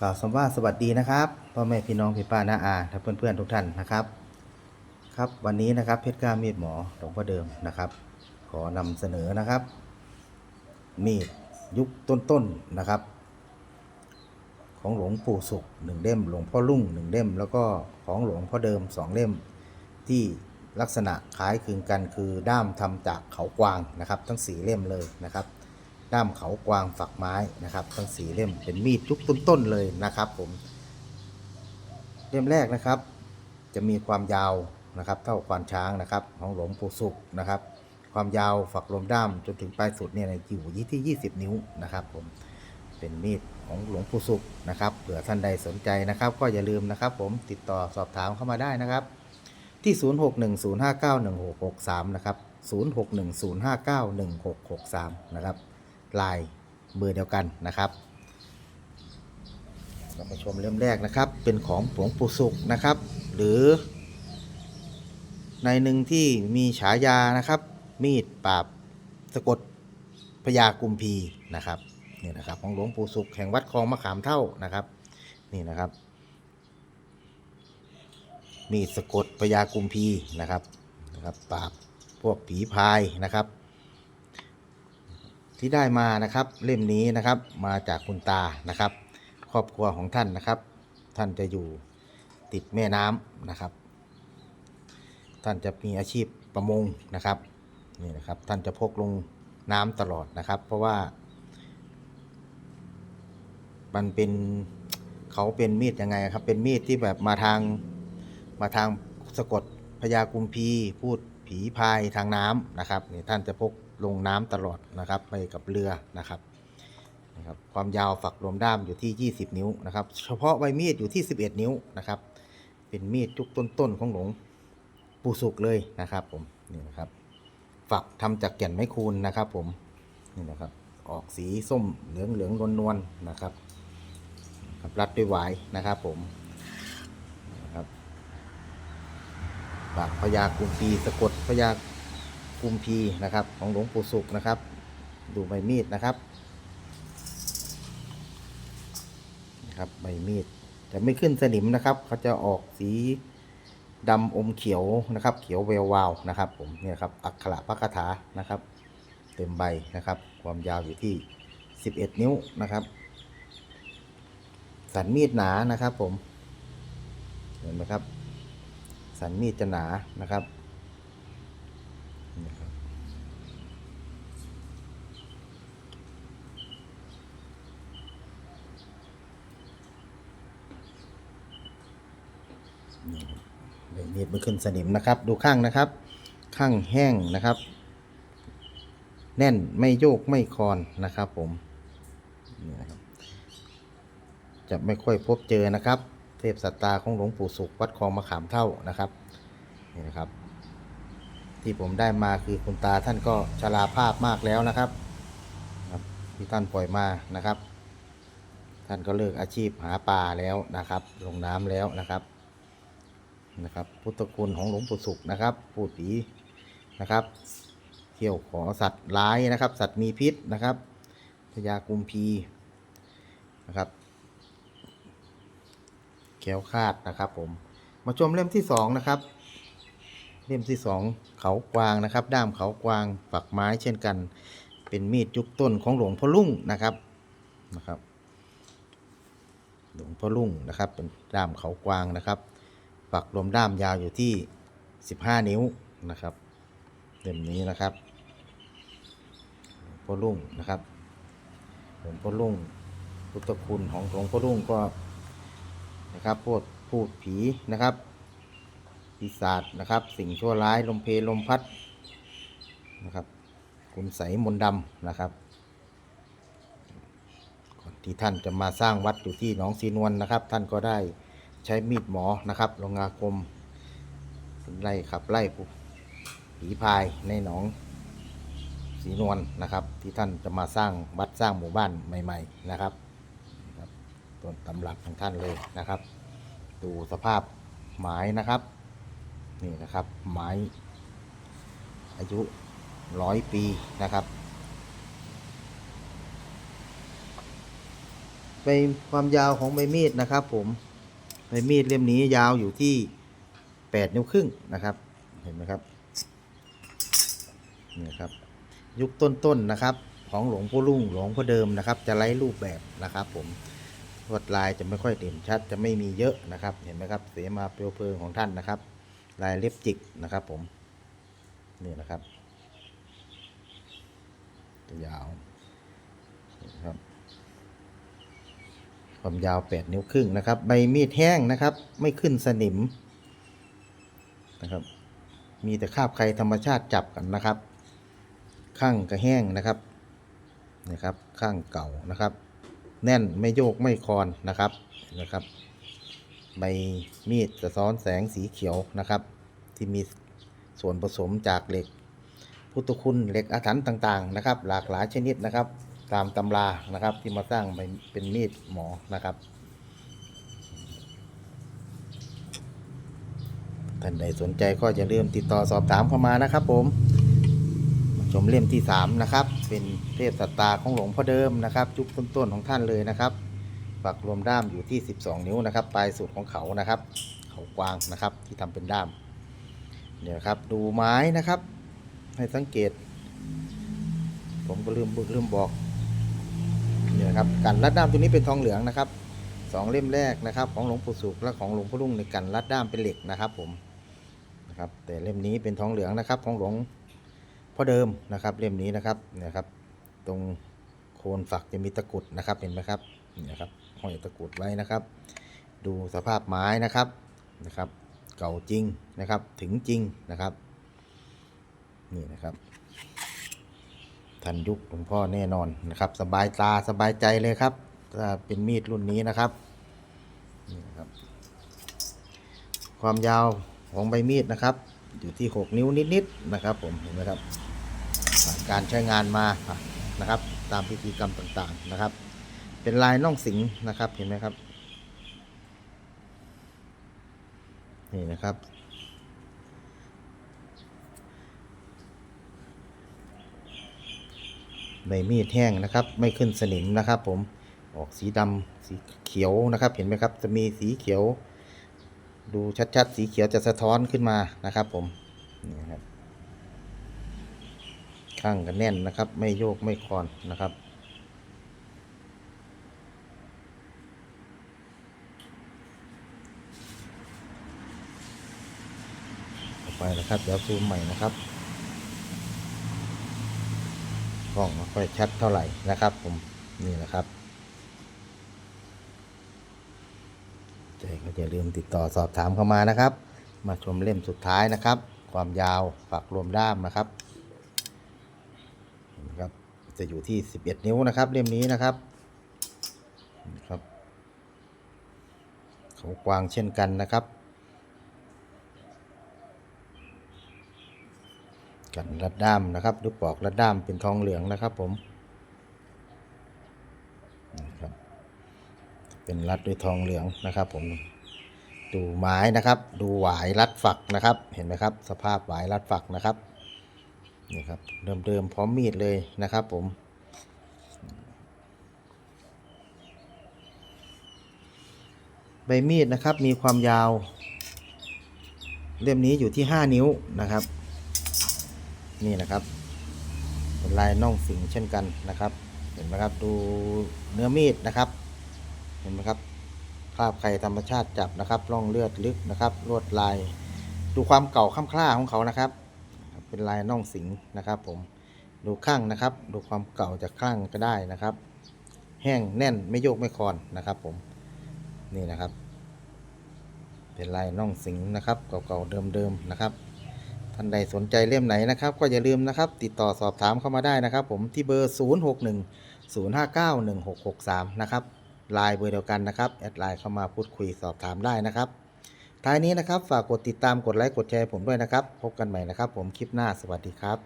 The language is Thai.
กล่าวคำว่าสวัสดีนะครับพ่อแม่พี่น้องพี่ป้าน้าอาและเพื่อนๆทุกท่านนะครับ ครับวันนี้นะครับเพชรกล้ามีดหมอหลวงพ่อเดิมนะครับ ขอนำเสนอนะครับ มีดยุคต้นๆนะครับ ของหลวงปู่สุขหนึ่งเล่มหลวงพ่อลุ่งหนึ่งเล่มแล้วก็ของหลวงพ่อเดิมสองเล่มที่ลักษณะคล้ายคลึงกันคือด้ามทำจากเขากวางนะครับ ทั้งสี่เล่มเลยนะครับ ด้ามเขากวางฝักไม้นะครับ ทั้งสี่เล่มเป็นมีดยุคต้นๆเลยนะครับ ผม เล่มแรกนะครับ จะมีความยาวนะครับ เท่าควานช้างนะครับ ของหลวงปู่สุขนะครับ ความยาวฝักลมด้ามจนถึงปลายสุดเนี่ยอยู่ที่ 20 นิ้วนะครับ ผมเป็นมีดของหลวงปู่สุขนะครับเผื่อท่านใดสนใจนะครับ ก็อย่าลืมนะครับ ผมติดต่อสอบถามเข้ามาได้นะครับที่ 0610591663 นะครับ 0610591663 นะครับ ลายเบอร์เดียวกันนะครับ เรามาชมเล่มแรกนะครับ เป็นของหลวงปู่สุขนะครับ หรือ ในหนึ่งที่มีฉายานะครับ มีดปราบสะกดพญากุมพีนะครับนี่นะครับ ของหลวงปู่สุขแห่งวัดคลองมะขามเท่านะครับ นี่นะครับ มีดสะกดพญากุมพีนะครับนะครับปราบพวกผีพายนะครับ ที่ได้มานะครับ เล่มนี้นะครับมาจากคุณตานะครับ ครอบครัวของท่านนะครับ ท่านจะอยู่ติดแม่น้ำนะครับ ท่านจะมีอาชีพประมงนะครับนี่นะครับ ท่านจะพกลงน้ำตลอดนะครับ เพราะว่า มันเป็นเขาเป็นมีดยังไงครับ เป็นมีดที่แบบมาทางมาทางสะกดพญากุมพีพูดผีพายทางน้ำนะครับนี่ท่านจะพก ลงน้ำตลอดนะครับ ไปกับเรือนะครับนะครับ ความยาวฝักรวมด้ามอยู่ที่ 20 นิ้วนะครับ เฉพาะใบมีดอยู่ที่ 11 นิ้วนะครับ เป็นมีดจุกต้นๆของหลวงปู่สุกเลยนะครับผมนี่นะครับ ฝักทำจากแก่นไม้คูนนะครับ ผมนี่นะครับ ออกสีส้มเหลืองเหลืองนวลนวลๆนะครับครับรัดด้วยหวายนะครับผมนะครับปากพญากุมพีสะกดพญา กุมพีนะครับ ของหลวงปู่สุกนะครับ ดูใบมีดนะครับนะครับใบมีดจะไม่ขึ้นสนิมนะครับเขาจะออกสีดำอมเขียวนะครับ เขียวแวววาวนะครับ ผมเนี่ยครับอักขระพระคาถานะครับ เต็มใบนะครับ ความยาวอยู่ที่ 11 นิ้วนะครับ สันมีดหนานะครับผมเห็นไหมครับ สันมีดจะหนานะครับ นี่ครับใบมีดไม่ขึ้นสนิมนะครับ ดูข้างนะครับ ข้างแห้งนะครับ แน่นไม่โยกไม่คลอนนะครับ ผมนี่นะครับจะไม่ค่อยพบเจอนะครับ เทพสัตตาของหลวงปู่สุขวัดคลองมะขามเท่านะครับนี่นะครับ ที่ผมได้มาคือคุณตาท่านก็ชราภาพมากแล้วนะครับครับที่ท่านปล่อยมานะครับ ท่านก็เลิกอาชีพหาปลาแล้วนะครับ ลงน้ำแล้วนะครับ นะครับ พุทธคุณของหลวงปู่สุขนะครับปูดผีนะครับเที่ยวขอสัตว์ร้ายนะครับ สัตว์มีพิษนะครับพญากุมพีนะครับแก้วคาดนะครับ ผม มาชมเล่มที่สองนะครับ เล่มที่สองเขากวางนะครับ ด้ามเขากวางฝักไม้เช่นกัน เป็นมีดยุคต้นของหลวงพ่อลุ่งนะครับนะครับ หลวงพ่อลุ่งนะครับ เป็นด้ามเขากวางนะครับ ฝักรวมด้ามยาวอยู่ที่ 15 นิ้วนะครับเล่มนี้นะครับพ่อลุ่งนะครับหลวงพ่อลุ่งพุทธคุณของหลวงพ่อลุ่งก็นะครับพวกพูดผีนะครับปีศาจนะครับ สิ่งชั่วร้ายลมเพลลมพัดนะครับคุณใสยมนต์ดำนะครับที่ท่านจะมาสร้างวัดอยู่ที่หนองสีนวลนะครับ ท่านก็ได้ ใช้มีดหมอนะครับ ลงอาคมไล่ขับไล่ผีพายในหนองสีนวลนะครับ ที่ท่านจะมาสร้างวัดสร้างหมู่บ้านใหม่ ๆนะครับต้นตำรับของท่านเลยนะครับ ดูสภาพไม้นะครับ นี่นะครับไม้อายุร้อยปีนะครับใบความยาวของใบมีดนะครับผม ใบมีดเล่มนี้ยาวอยู่ที่แปดนิ้วครึ่งนะครับ เห็นไหมครับนี่ครับ ยุคต้นๆนะครับ ของหลวงพ่อรุ่งหลวงพ่อเดิมนะครับ จะไล่รูปแบบนะครับ ผมลวดลายจะไม่ค่อยเด่นชัด จะไม่มีเยอะนะครับ เห็นไหมครับ เสมาเปลวเพลิงของท่านนะครับ ลายเล็บจิกนะครับ ผมนี่นะครับยาวครับ ความยาว 8 นิ้วครึ่งนะครับ ใบมีดแห้งนะครับ ไม่ขึ้นสนิมนะครับ มีแต่คราบใครธรรมชาติจับกันนะครับ ข้างก็แห้งนะครับนะครับ ข้างเก่านะครับ แน่นไม่โยกไม่คลอนนะครับนะครับ ใบมีดสะท้อนแสงสีเขียวนะครับ ที่มีส่วนผสมจากเหล็ก พุทธคุณเหล็กอาถรรพ์ต่างๆนะครับ หลากหลายชนิดนะครับ ตามตำรานะครับ ที่มาสร้างเป็นเป็นมีดหมอนะครับท่านใดสนใจก็อย่าลืมติดต่อสอบถามเข้ามานะครับ ผมชมเล่มที่ 3 นะครับ เป็นเทพสัตตาของหลวงพ่อเดิมนะครับ ยุคต้นๆของท่านเลยนะครับปักรวมด้ามอยู่ที่ 12 นิ้วนะครับ ปลายสุดของเขานะครับ เขากวางนะครับ ที่ทำเป็นด้ามเนี่ยครับ ดูไม้นะครับ ให้สังเกต ผมก็ลืมลืมบอก นี่นะครับกันรัดด้ามตัวนี้เป็นทองเหลืองนะครับสองเล่มแรกนะครับ ของหลวงปู่สุขและของหลวงพ่อรุ่งในกันรัดด้ามเป็นเหล็กนะครับผมนะครับ แต่เล่มนี้เป็นทองเหลืองนะครับ ของหลวงพ่อเดิมนะครับ เล่มนี้นะครับเนี่ยครับ ตรงโคนฝักจะมีตะกุดนะครับเห็นไหมครับเนี่ยครับห้อยตะกุดไว้นะครับ ดูสภาพไม้นะครับนะครับ เก่าจริงนะครับถึงจริงนะครับ นี่นะครับ ทันยุคหลวงพ่อแน่นอนนะครับ สบายตาสบายใจเลยครับถ้าเป็นมีดรุ่นนี้นะครับนี่นะครับ ความยาวของใบมีดนะครับ อยู่ที่ 6 นิ้วนิดๆนะครับ ผมเห็นไหมครับการใช้งานมานะครับ ตามพิธีกรรมต่างๆนะครับ เป็นลายน่องสิงนะครับเห็นไหมครับ นี่นะครับ ใบมีดแห้งนะครับ ไม่ขึ้นสนิมนะครับ ผมออกสีดำสีเขียวนะครับ เห็นไหมครับ จะมีสีเขียว ดูชัดๆ สีเขียวจะสะท้อนขึ้นมานะครับ ผมนี่ครับข้างกันแน่นนะครับ ไม่โยกไม่คลอนนะครับต่อไปนะครับเดี๋ยวซูมใหม่นะครับ กล้องไม่ค่อยชัดเท่าไหร่นะครับ ผมนี่นะครับใจก็อย่าลืมติดต่อสอบถามเข้ามานะครับ มาชมเล่มสุดท้ายนะครับ ความยาวฝักรวมด้ามนะครับนะครับ จะอยู่ที่ 11 นิ้วนะครับ เล่มนี้นะครับนะครับเขากวางเช่นกันนะครับ กันรัดด้ามนะครับหรือปอกรัดด้ามเป็นทองเหลืองนะครับผมนะครับเป็นรัดด้วยทองเหลืองนะครับผมดูไม้นะครับ ดูหวายรัดฝักนะครับ เห็นไหมครับ สภาพหวายรัดฝักนะครับนี่ครับเดิมๆพร้อมมีดเลยนะครับผมใบมีดนะครับมีความยาว เล่มนี้อยู่ที่ 5 นิ้วนะครับ นี่นะครับเป็นลายน่องสิงเช่นกันนะครับ เห็นไหมครับดูเนื้อมีดนะครับ เห็นไหมครับคราบไข่ธรรมชาติจับนะครับร่องเลือดลึกนะครับลวดลาย ดูความเก่าข้ามคล้าของเขานะครับ เป็นลายน่องสิงนะครับ ผมดูข้างนะครับ ดูความเก่าจากข้างก็ได้นะครับ แห้งแน่นไม่โยกไม่คลอนนะครับ ผมนี่นะครับ เป็นลายน่องสิงนะครับ เก่าๆเดิมๆนะครับานใดสนใจเล่มไหนนะครับ ก็อย่าลืมนะครับ ติดต่อสอบถามเข้ามาได้นะครับ ผมที่เบอร์ 0 6 1 0 5 9 1 6 6 3 นะครับไลน์เบอร์เดียวกันนะครับแอดไลน์เข้ามาพูดคุยสอบถามได้นะครับท้ายนี้นะครับ ฝากกดติดตามกดไลค์กดแชร์ผมด้วยนะครับ พบกันใหม่นะครับ ผมคลิปหน้าสวัสดีครับ